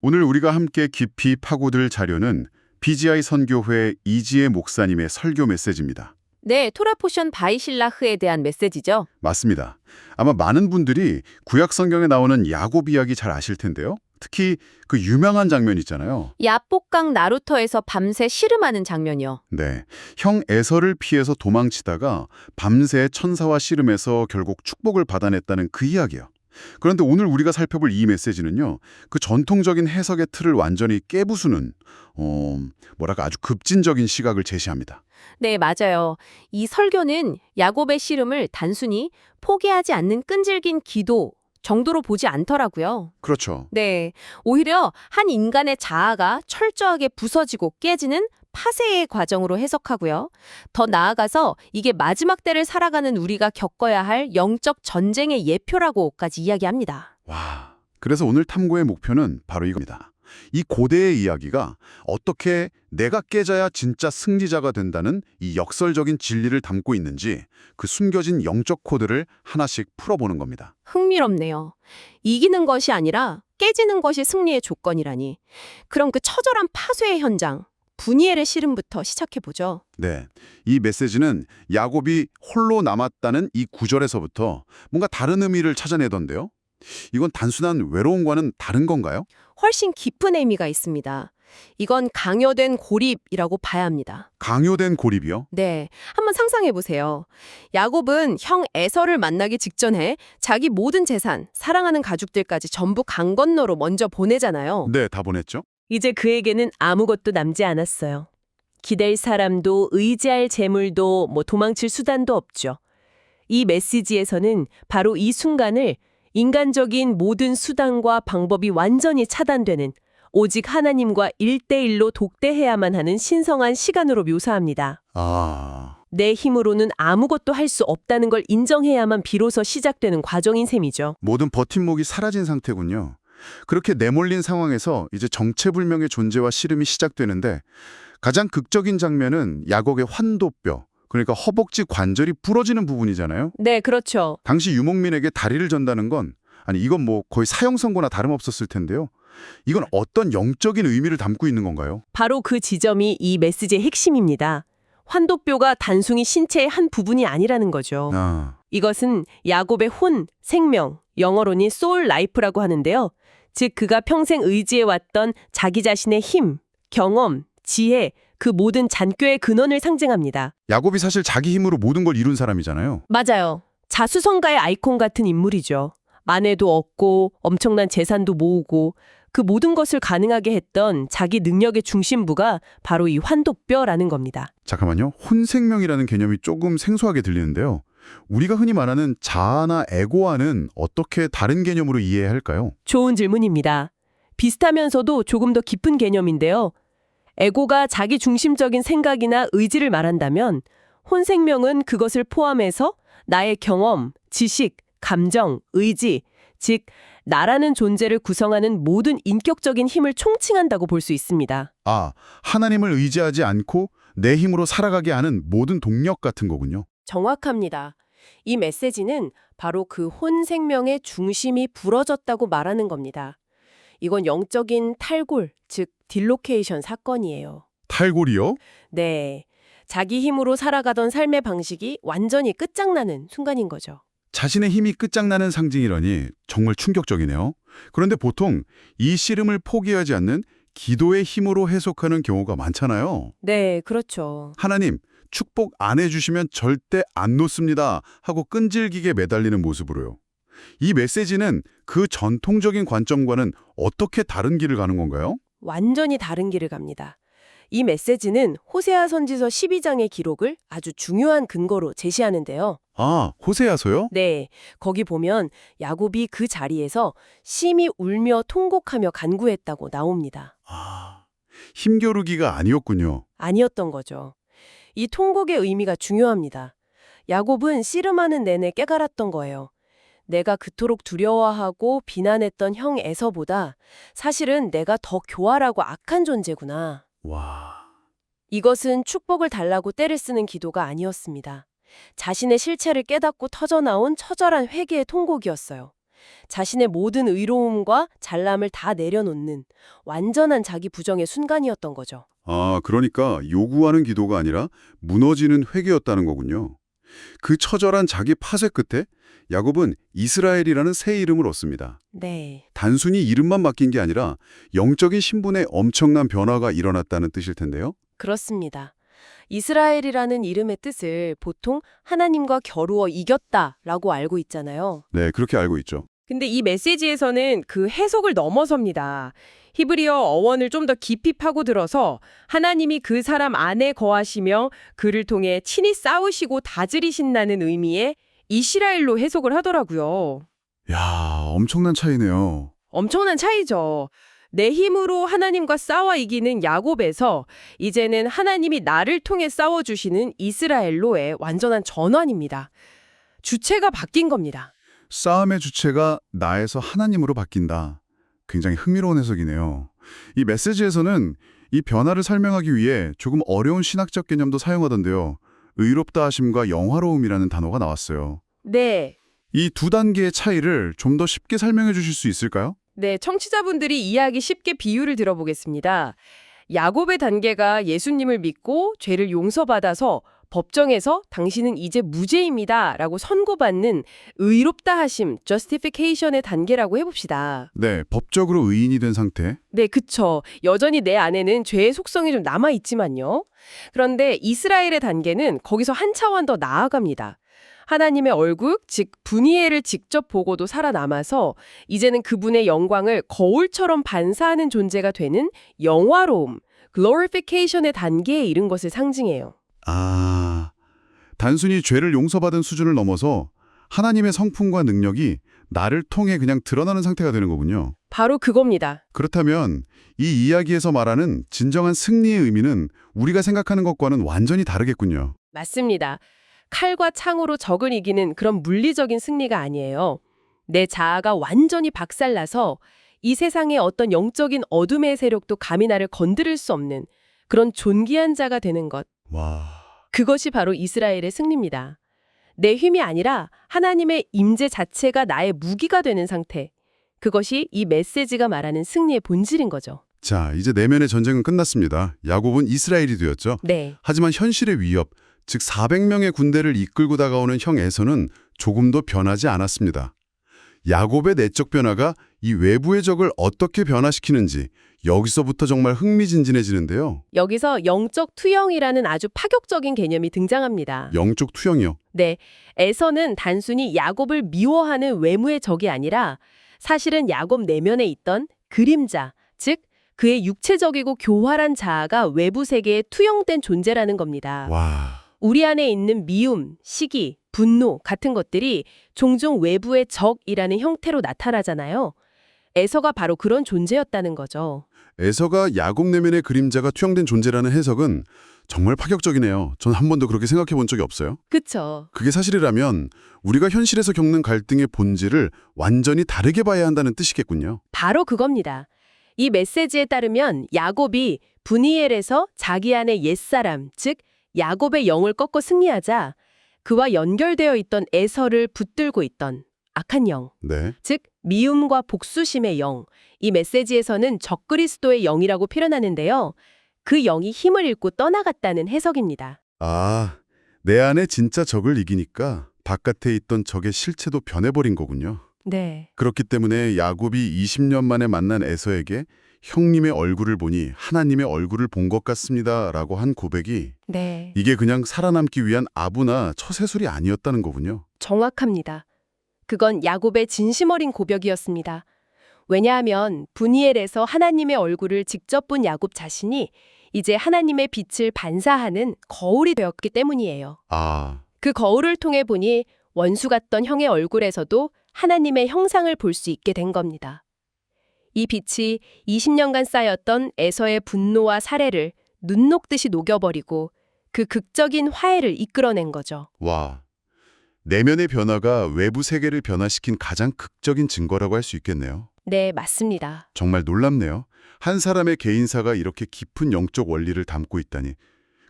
오늘 우리가 함께 깊이 파고들 자료는 BGI 선교회 이지혜 목사님의 설교 메시지입니다. 네, 토라포션 바이실라흐에 대한 메시지죠. 맞습니다. 아마 많은 분들이 구약 성경에 나오는 야곱 이야기 잘 아실 텐데요. 특히 그 유명한 장면 있잖아요. 야복강 나루터에서 밤새 씨름하는 장면이요. 네. 형 에서를 피해서 도망치다가 밤새 천사와 씨름해서 결국 축복을 받아냈다는 그 이야기요. 그런데 오늘 우리가 살펴볼 이 메시지는요. 그 전통적인 해석의 틀을 완전히 깨부수는 어, 뭐랄까 아주 급진적인 시각을 제시합니다. 네, 맞아요. 이 설교는 야곱의 씨름을 단순히 포기하지 않는 끈질긴 기도 정도로 보지 않더라고요. 그렇죠. 네, 오히려 한 인간의 자아가 철저하게 부서지고 깨지는 파쇄의 과정으로 해석하고요. 더 나아가서 이게 마지막 때를 살아가는 우리가 겪어야 할 영적 전쟁의 예표라고까지 이야기합니다. 와. 그래서 오늘 탐구의 목표는 바로 이겁니다. 이 고대의 이야기가 어떻게 내가 깨져야 진짜 승리자가 된다는 이 역설적인 진리를 담고 있는지 그 숨겨진 영적 코드를 하나씩 풀어보는 겁니다. 흥미롭네요. 이기는 것이 아니라 깨지는 것이 승리의 조건이라니. 그럼 그 처절한 파쇄의 현장, 분이엘의 씨름부터 시작해보죠. 네. 이 메시지는 야곱이 홀로 남았다는 이 구절에서부터 뭔가 다른 의미를 찾아내던데요. 이건 단순한 외로움과는 다른 건가요? 훨씬 깊은 의미가 있습니다. 이건 강요된 고립이라고 봐야 합니다. 강요된 고립이요? 네, 한번 상상해 보세요. 야곱은 형 에서를 만나기 직전에 자기 모든 재산, 사랑하는 가족들까지 전부 강 건너로 먼저 보내잖아요. 네, 다 보냈죠. 이제 그에게는 아무것도 남지 않았어요. 기댈 사람도 의지할 재물도 뭐 도망칠 수단도 없죠. 이 메시지에서는 바로 이 순간을 인간적인 모든 수단과 방법이 완전히 차단되는 오직 하나님과 일대일로 독대해야만 하는 신성한 시간으로 묘사합니다. 아, 내 힘으로는 아무것도 할 수 없다는 걸 인정해야만 비로소 시작되는 과정인 셈이죠. 모든 버팀목이 사라진 상태군요. 그렇게 내몰린 상황에서 이제 정체불명의 존재와 씨름이 시작되는데 가장 극적인 장면은 야곱의 환도뼈, 그러니까 허벅지 관절이 부러지는 부분이잖아요. 네, 그렇죠. 당시 유목민에게 다리를 전다는 건 아니 이건 뭐 거의 사형 선고나 다름없었을 텐데요. 이건 어떤 영적인 의미를 담고 있는 건가요? 바로 그 지점이 이 메시지의 핵심입니다. 환도뼈가 단순히 신체의 한 부분이 아니라는 거죠. 아, 이것은 야곱의 혼, 생명, 영어로는 soul life라고 하는데요. 즉 그가 평생 의지해왔던 자기 자신의 힘, 경험, 지혜, 그 모든 잔꾀의 근원을 상징합니다. 야곱이 사실 자기 힘으로 모든 걸 이룬 사람이잖아요. 맞아요. 자수성가의 아이콘 같은 인물이죠. 아내도 얻고 엄청난 재산도 모으고 그 모든 것을 가능하게 했던 자기 능력의 중심부가 바로 이 환도뼈라는 겁니다. 잠깐만요. 혼생명이라는 개념이 조금 생소하게 들리는데요. 우리가 흔히 말하는 자아나 에고와는 어떻게 다른 개념으로 이해해야 할까요? 좋은 질문입니다. 비슷하면서도 조금 더 깊은 개념인데요. 에고가 자기 중심적인 생각이나 의지를 말한다면 혼생명은 그것을 포함해서 나의 경험, 지식, 감정, 의지, 즉 나라는 존재를 구성하는 모든 인격적인 힘을 총칭한다고 볼 수 있습니다. 아, 하나님을 의지하지 않고 내 힘으로 살아가게 하는 모든 동력 같은 거군요. 정확합니다. 이 메시지는 바로 그 혼 생명의 중심이 부러졌다고 말하는 겁니다. 이건 영적인 탈골, 즉 딜로케이션 사건이에요. 탈골이요? 네. 자기 힘으로 살아가던 삶의 방식이 완전히 끝장나는 순간인 거죠. 자신의 힘이 끝장나는 상징이라니 정말 충격적이네요. 그런데 보통 이 씨름을 포기하지 않는 기도의 힘으로 해석하는 경우가 많잖아요. 네, 그렇죠. 하나님, 축복 안 해주시면 절대 안 놓습니다 하고 끈질기게 매달리는 모습으로요. 이 메시지는 그 전통적인 관점과는 어떻게 다른 길을 가는 건가요? 완전히 다른 길을 갑니다. 이 메시지는 호세아 선지서 12장의 기록을 아주 중요한 근거로 제시하는데요. 아, 호세아서요? 네, 거기 보면 야곱이 그 자리에서 심히 울며 통곡하며 간구했다고 나옵니다. 아, 힘겨루기가 아니었군요. 아니었던 거죠. 이 통곡의 의미가 중요합니다. 야곱은 씨름하는 내내 깨달았던 거예요. 내가 그토록 두려워하고 비난했던 형 에서보다 사실은 내가 더 교활하고 악한 존재구나. 와, 이것은 축복을 달라고 때를 쓰는 기도가 아니었습니다. 자신의 실체를 깨닫고 터져나온 처절한 회개의 통곡이었어요. 자신의 모든 의로움과 잘남을 다 내려놓는 완전한 자기 부정의 순간이었던 거죠. 아, 그러니까 요구하는 기도가 아니라 무너지는 회개였다는 거군요. 그 처절한 자기 파쇄 끝에 야곱은 이스라엘이라는 새 이름을 얻습니다. 네. 단순히 이름만 바뀐 게 아니라 영적인 신분에 엄청난 변화가 일어났다는 뜻일 텐데요. 그렇습니다. 이스라엘이라는 이름의 뜻을 보통 하나님과 겨루어 이겼다라고 알고 있잖아요. 네, 그렇게 알고 있죠. 근데 이 메시지에서는 그 해석을 넘어섭니다. 히브리어 어원을 좀 더 깊이 파고들어서 하나님이 그 사람 안에 거하시며 그를 통해 친히 싸우시고 다스리신다는 의미의 이스라엘로 해석을 하더라고요. 야, 엄청난 차이네요. 엄청난 차이죠. 내 힘으로 하나님과 싸워 이기는 야곱에서 이제는 하나님이 나를 통해 싸워주시는 이스라엘로의 완전한 전환입니다. 주체가 바뀐 겁니다. 싸움의 주체가 나에서 하나님으로 바뀐다. 굉장히 흥미로운 해석이네요. 이 메시지에서는 이 변화를 설명하기 위해 조금 어려운 신학적 개념도 사용하던데요. 의롭다 하심과 영화로움이라는 단어가 나왔어요. 네. 이 두 단계의 차이를 좀 더 쉽게 설명해 주실 수 있을까요? 네, 청취자분들이 이해하기 쉽게 비유를 들어보겠습니다. 야곱의 단계가 예수님을 믿고 죄를 용서받아서 법정에서 당신은 이제 무죄입니다. 라고 선고받는 의롭다 하심, justification의 단계라고 해봅시다. 네, 법적으로 의인이 된 상태. 네, 그쵸. 여전히 내 안에는 죄의 속성이 좀 남아있지만요. 그런데 이스라엘의 단계는 거기서 한 차원 더 나아갑니다. 하나님의 얼굴, 즉 분이엘을 직접 보고도 살아남아서 이제는 그분의 영광을 거울처럼 반사하는 존재가 되는 영화로움, glorification의 단계에 이른 것을 상징해요. 아, 단순히 죄를 용서받은 수준을 넘어서 하나님의 성품과 능력이 나를 통해 그냥 드러나는 상태가 되는 거군요. 바로 그겁니다. 그렇다면 이 이야기에서 말하는 진정한 승리의 의미는 우리가 생각하는 것과는 완전히 다르겠군요. 맞습니다. 칼과 창으로 적을 이기는 그런 물리적인 승리가 아니에요. 내 자아가 완전히 박살나서 이 세상의 어떤 영적인 어둠의 세력도 감히 나를 건드릴 수 없는 그런 존귀한 자가 되는 것. 와, 그것이 바로 이스라엘의 승리입니다. 내 힘이 아니라 하나님의 임재 자체가 나의 무기가 되는 상태. 그것이 이 메시지가 말하는 승리의 본질인 거죠. 자, 이제 내면의 전쟁은 끝났습니다. 야곱은 이스라엘이 되었죠. 네. 하지만 현실의 위협, 즉 400명의 군대를 이끌고 다가오는 형 에서는 조금도 변하지 않았습니다. 야곱의 내적 변화가 이 외부의 적을 어떻게 변화시키는지 여기서부터 정말 흥미진진해지는데요. 여기서 영적 투영이라는 아주 파격적인 개념이 등장합니다. 영적 투영이요. 네, 에서는 단순히 야곱을 미워하는 외무의 적이 아니라 사실은 야곱 내면에 있던 그림자, 즉 그의 육체적이고 교활한 자아가 외부 세계에 투영된 존재라는 겁니다. 와, 우리 안에 있는 미움, 시기, 분노 같은 것들이 종종 외부의 적이라는 형태로 나타나잖아요. 에서가 바로 그런 존재였다는 거죠. 에서가 야곱 내면의 그림자가 투영된 존재라는 해석은 정말 파격적이네요. 전 한 번도 그렇게 생각해 본 적이 없어요. 그쵸? 그게 사실이라면 우리가 현실에서 겪는 갈등의 본질을 완전히 다르게 봐야 한다는 뜻이겠군요. 바로 그겁니다. 이 메시지에 따르면 야곱이 분이엘에서 자기 안의 옛사람, 즉 야곱의 영을 꺾고 승리하자 그와 연결되어 있던 에서를 붙들고 있던 악한 영, 네. 즉 미움과 복수심의 영, 이 메시지에서는 적그리스도의 영이라고 표현하는데요. 그 영이 힘을 잃고 떠나갔다는 해석입니다. 아, 내 안에 진짜 적을 이기니까 바깥에 있던 적의 실체도 변해버린 거군요. 네. 그렇기 때문에 야곱이 20년 만에 만난 에서에게 형님의 얼굴을 보니 하나님의 얼굴을 본 것 같습니다. 라고 한 고백이 네. 이게 그냥 살아남기 위한 아부나 처세술이 아니었다는 거군요. 정확합니다. 그건 야곱의 진심 어린 고백이었습니다. 왜냐하면 분이엘에서 하나님의 얼굴을 직접 본 야곱 자신이 이제 하나님의 빛을 반사하는 거울이 되었기 때문이에요. 아, 그 거울을 통해 보니 원수 같던 형의 얼굴에서도 하나님의 형상을 볼 수 있게 된 겁니다. 이 빛이 20년간 쌓였던 에서의 분노와 살해를 눈 녹듯이 녹여버리고 그 극적인 화해를 이끌어낸 거죠. 와. 내면의 변화가 외부 세계를 변화시킨 가장 극적인 증거라고 할 수 있겠네요. 네, 맞습니다. 정말 놀랍네요. 한 사람의 개인사가 이렇게 깊은 영적 원리를 담고 있다니.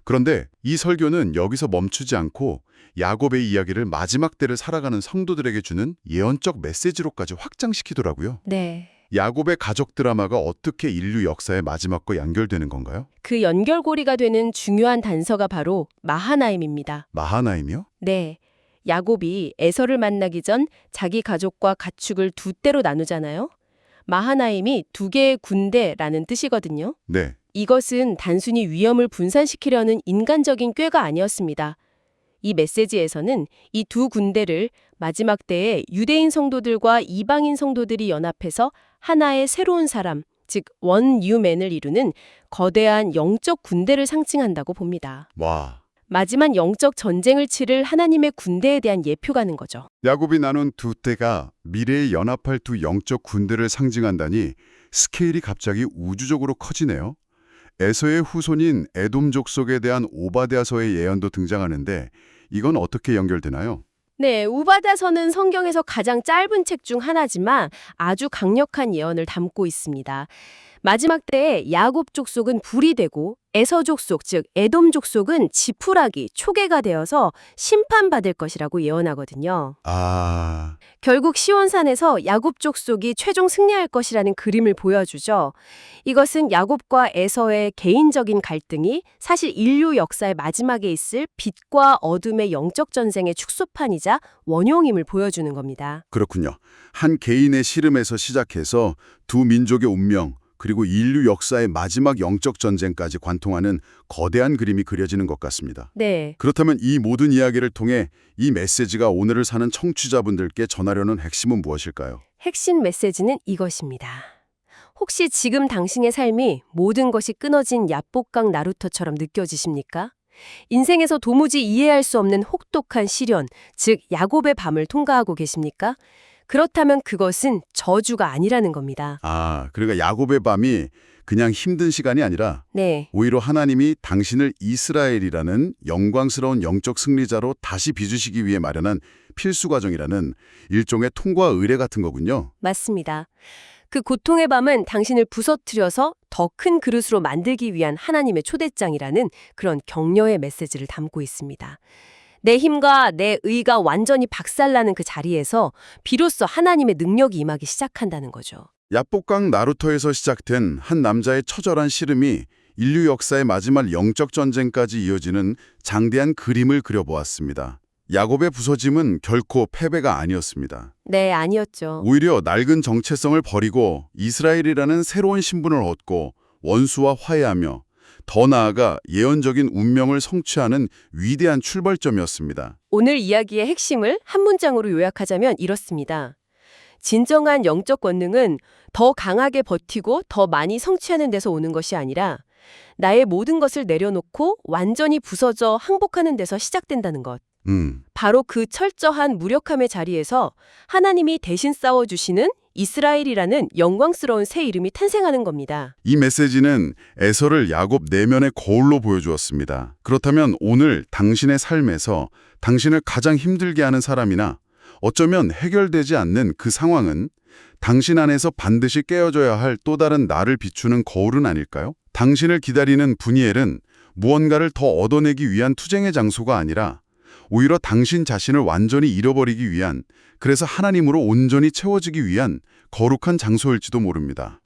그런데 이 설교는 여기서 멈추지 않고 야곱의 이야기를 마지막 때를 살아가는 성도들에게 주는 예언적 메시지로까지 확장시키더라고요. 네. 야곱의 가족 드라마가 어떻게 인류 역사의 마지막과 연결되는 건가요? 그 연결고리가 되는 중요한 단서가 바로 마하나임입니다. 마하나임이요? 네. 야곱이 에서를 만나기 전 자기 가족과 가축을 두 때로 나누잖아요. 마하나임이 두 개의 군대라는 뜻이거든요. 네. 이것은 단순히 위험을 분산시키려는 인간적인 꾀가 아니었습니다. 이 메시지에서는 이 두 군대를 마지막 때에 유대인 성도들과 이방인 성도들이 연합해서 하나의 새로운 사람, 즉 원유맨을 이루는 거대한 영적 군대를 상징한다고 봅니다. 와. 마지막 영적 전쟁을 치를 하나님의 군대에 대한 예표가는 거죠. 야곱이 나눈 두 때가 미래에 연합할 두 영적 군대를 상징한다니 스케일이 갑자기 우주적으로 커지네요. 에서의 후손인 에돔 족속에 대한 오바댜서의 예언도 등장하는데 이건 어떻게 연결되나요? 네, 우바다서는 성경에서 가장 짧은 책 중 하나지만 아주 강력한 예언을 담고 있습니다. 마지막 때에 야곱 족속은 불이 되고 에서 족속, 즉 에돔 족속은 지푸라기, 초계가 되어서 심판받을 것이라고 예언하거든요. 아, 결국 시온산에서 야곱 족속이 최종 승리할 것이라는 그림을 보여주죠. 이것은 야곱과 에서의 개인적인 갈등이 사실 인류 역사의 마지막에 있을 빛과 어둠의 영적 전쟁의 축소판이자 원용임을 보여주는 겁니다. 그렇군요. 한 개인의 시름에서 시작해서 두 민족의 운명 그리고 인류 역사의 마지막 영적 전쟁까지 관통하는 거대한 그림이 그려지는 것 같습니다. 네. 그렇다면 이 모든 이야기를 통해 이 메시지가 오늘을 사는 청취자분들께 전하려는 핵심은 무엇일까요? 핵심 메시지는 이것입니다. 혹시 지금 당신의 삶이 모든 것이 끊어진 야복강 나루터처럼 느껴지십니까? 인생에서 도무지 이해할 수 없는 혹독한 시련, 즉 야곱의 밤을 통과하고 계십니까? 그렇다면 그것은 저주가 아니라는 겁니다. 아, 그러니까 야곱의 밤이 그냥 힘든 시간이 아니라 네. 오히려 하나님이 당신을 이스라엘이라는 영광스러운 영적 승리자로 다시 빚으시기 위해 마련한 필수 과정이라는 일종의 통과 의례 같은 거군요. 맞습니다. 그 고통의 밤은 당신을 부서뜨려서 더 큰 그릇으로 만들기 위한 하나님의 초대장이라는 그런 격려의 메시지를 담고 있습니다. 내 힘과 내 의가 완전히 박살나는 그 자리에서 비로소 하나님의 능력이 임하기 시작한다는 거죠. 야복강 나루터에서 시작된 한 남자의 처절한 시름이 인류 역사의 마지막 영적 전쟁까지 이어지는 장대한 그림을 그려보았습니다. 야곱의 부서짐은 결코 패배가 아니었습니다. 네, 아니었죠. 오히려 낡은 정체성을 버리고 이스라엘이라는 새로운 신분을 얻고 원수와 화해하며 더 나아가 예언적인 운명을 성취하는 위대한 출발점이었습니다. 오늘 이야기의 핵심을 한 문장으로 요약하자면 이렇습니다. 진정한 영적 권능은 더 강하게 버티고 더 많이 성취하는 데서 오는 것이 아니라 나의 모든 것을 내려놓고 완전히 부서져 항복하는 데서 시작된다는 것. 음, 바로 그 철저한 무력함의 자리에서 하나님이 대신 싸워주시는 이스라엘이라는 영광스러운 새 이름이 탄생하는 겁니다. 이 메시지는 에서를 야곱 내면의 거울로 보여주었습니다. 그렇다면 오늘 당신의 삶에서 당신을 가장 힘들게 하는 사람이나 어쩌면 해결되지 않는 그 상황은 당신 안에서 반드시 깨어져야 할 또 다른 나를 비추는 거울은 아닐까요? 당신을 기다리는 분이엘은 무언가를 더 얻어내기 위한 투쟁의 장소가 아니라 오히려 당신 자신을 완전히 잃어버리기 위한 그래서 하나님으로 온전히 채워지기 위한 거룩한 장소일지도 모릅니다.